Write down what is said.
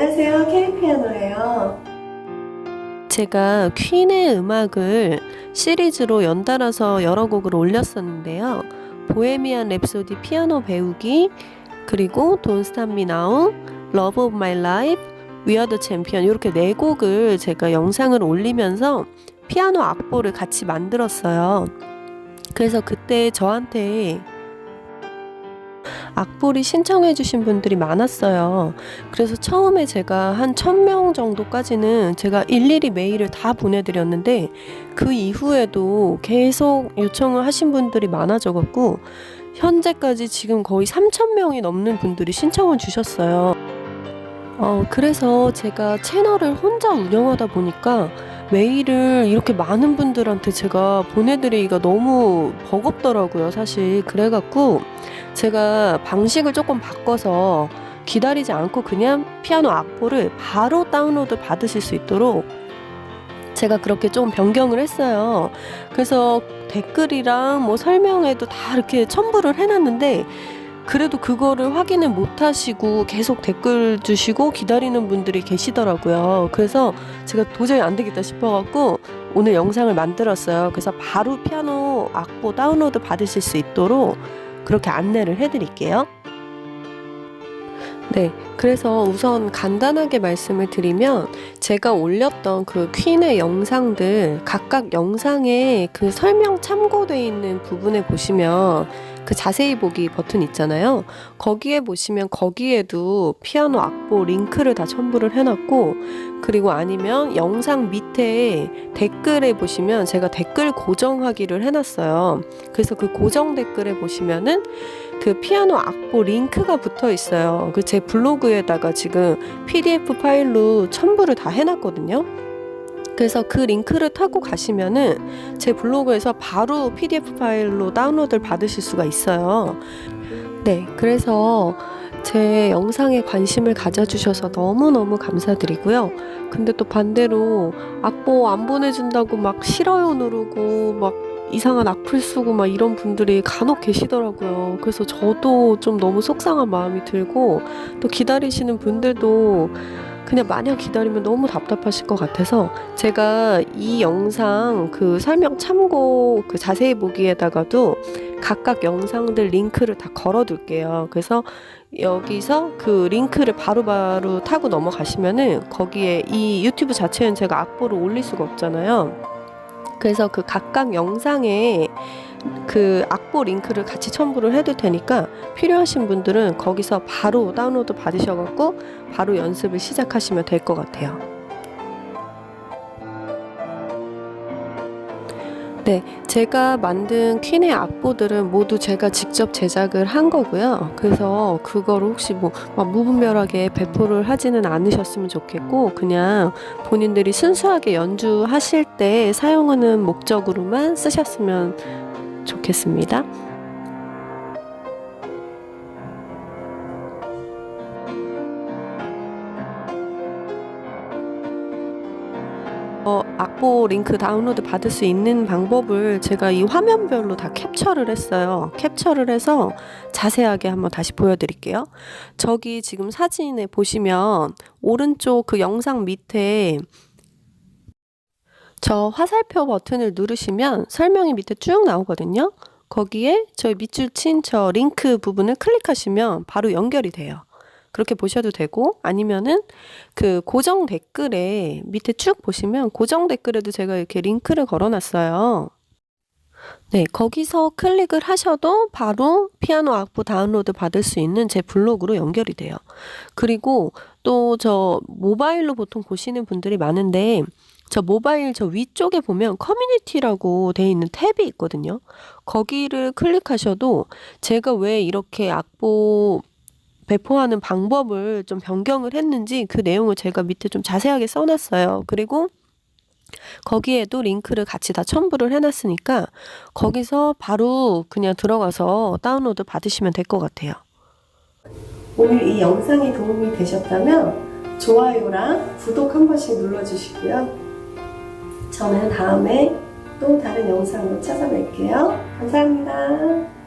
안녕하세요. K피아노예요. 제가 퀸의 음악을 시리즈로 연달아서 여러 곡을 올렸었는데요. 보헤미안 랩소디 피아노 배우기, 그리고 Now, Love of My Life, We Are the Champion 이렇게 네 곡을 제가 영상을 올리면서 피아노 악보를 같이 만들었어요. 그래서 그때 저한테 악보를 신청해 주신 분들이 많았어요. 그래서 처음에 제가 한 1000명 정도까지는 제가 일일이 메일을 다 보내드렸는데 그 이후에도 계속 요청을 하신 분들이 많아져갖고 현재까지 지금 거의 3000명이 넘는 분들이 신청을 주셨어요. 어, 그래서 제가 채널을 혼자 운영하다 보니까 메일을 이렇게 많은 분들한테 제가 보내드리기가 너무 버겁더라고요, 사실. 그래갖고 제가 방식을 조금 바꿔서 기다리지 않고 그냥 피아노 악보를 바로 다운로드 받으실 수 있도록 제가 그렇게 좀 변경을 했어요. 그래서 댓글이랑 뭐 설명에도 다 이렇게 첨부를 해놨는데 그래도 그거를 확인을 못 하시고 계속 댓글 주시고 기다리는 분들이 계시더라고요. 그래서 제가 도저히 안 되겠다 싶어갖고 오늘 영상을 만들었어요. 그래서 바로 피아노 악보 다운로드 받으실 수 있도록 그렇게 안내를 해드릴게요. 네, 그래서 우선 간단하게 말씀을 드리면 제가 올렸던 그 퀸의 영상들 각각 영상에 그 설명 참고되어 있는 부분에 보시면 그 자세히 보기 버튼 있잖아요. 거기에 보시면 거기에도 피아노 악보 링크를 다 첨부를 해놨고 그리고 아니면 영상 밑에 댓글에 보시면 제가 댓글 고정하기를 해놨어요. 그래서 그 고정 댓글에 보시면은 그 피아노 악보 링크가 붙어 있어요. 그 제 블로그에다가 지금 PDF 파일로 첨부를 다 해놨거든요. 그래서 그 링크를 타고 가시면은 제 블로그에서 바로 PDF 파일로 다운로드를 받으실 수가 있어요. 네, 그래서 제 영상에 관심을 가져주셔서 너무너무 감사드리고요. 근데 또 반대로 악보 안 보내준다고 막 싫어요 누르고 막 이상한 악플 쓰고 막 이런 분들이 간혹 계시더라고요. 그래서 저도 좀 너무 속상한 마음이 들고 또 기다리시는 분들도 그냥 마냥 기다리면 너무 답답하실 것 같아서 제가 이 영상 그 설명 참고 그 자세히 보기에다가도 각각 영상들 링크를 다 걸어 둘게요. 그래서 여기서 그 링크를 바로바로 타고 넘어가시면은 거기에 이 유튜브 자체는 제가 악보를 올릴 수가 없잖아요. 그래서 그 각각 영상에 그 악보 링크를 같이 첨부를 해둘 테니까 필요하신 분들은 거기서 바로 다운로드 받으셔갖고 바로 연습을 시작하시면 될 것 같아요. 네, 제가 만든 퀸의 악보들은 모두 제가 직접 제작을 한 거고요. 그래서 그거를 혹시 뭐막 무분별하게 배포를 하지는 않으셨으면 좋겠고, 그냥 본인들이 순수하게 연주하실 때 사용하는 목적으로만 쓰셨으면 좋겠습니다. 어, 악보 링크 다운로드 받을 수 있는 방법을 제가 이 화면별로 다 캡처를 했어요. 캡처를 해서 자세하게 한번 다시 보여드릴게요. 저기 지금 사진에 보시면 오른쪽 그 영상 밑에 저 화살표 버튼을 누르시면 설명이 밑에 쭉 나오거든요. 거기에 저희 밑줄 친 저 링크 부분을 클릭하시면 바로 연결이 돼요. 그렇게 보셔도 되고 아니면은 그 고정 댓글에 밑에 쭉 보시면 고정 댓글에도 제가 이렇게 링크를 걸어놨어요. 네, 거기서 클릭을 하셔도 바로 피아노 악보 다운로드 받을 수 있는 제 블로그로 연결이 돼요. 그리고 또 저 모바일로 보통 보시는 분들이 많은데 저 모바일 저 위쪽에 보면 커뮤니티라고 돼 있는 탭이 있거든요. 거기를 클릭하셔도 제가 왜 이렇게 악보 배포하는 방법을 좀 변경을 했는지 그 내용을 제가 밑에 좀 자세하게 써놨어요. 그리고 거기에도 링크를 같이 다 첨부를 해놨으니까 거기서 바로 그냥 들어가서 다운로드 받으시면 될 것 같아요. 오늘 이 영상이 도움이 되셨다면 좋아요랑 구독 한 번씩 눌러주시고요. 저는 다음에 또 다른 영상으로 찾아뵐게요. 감사합니다.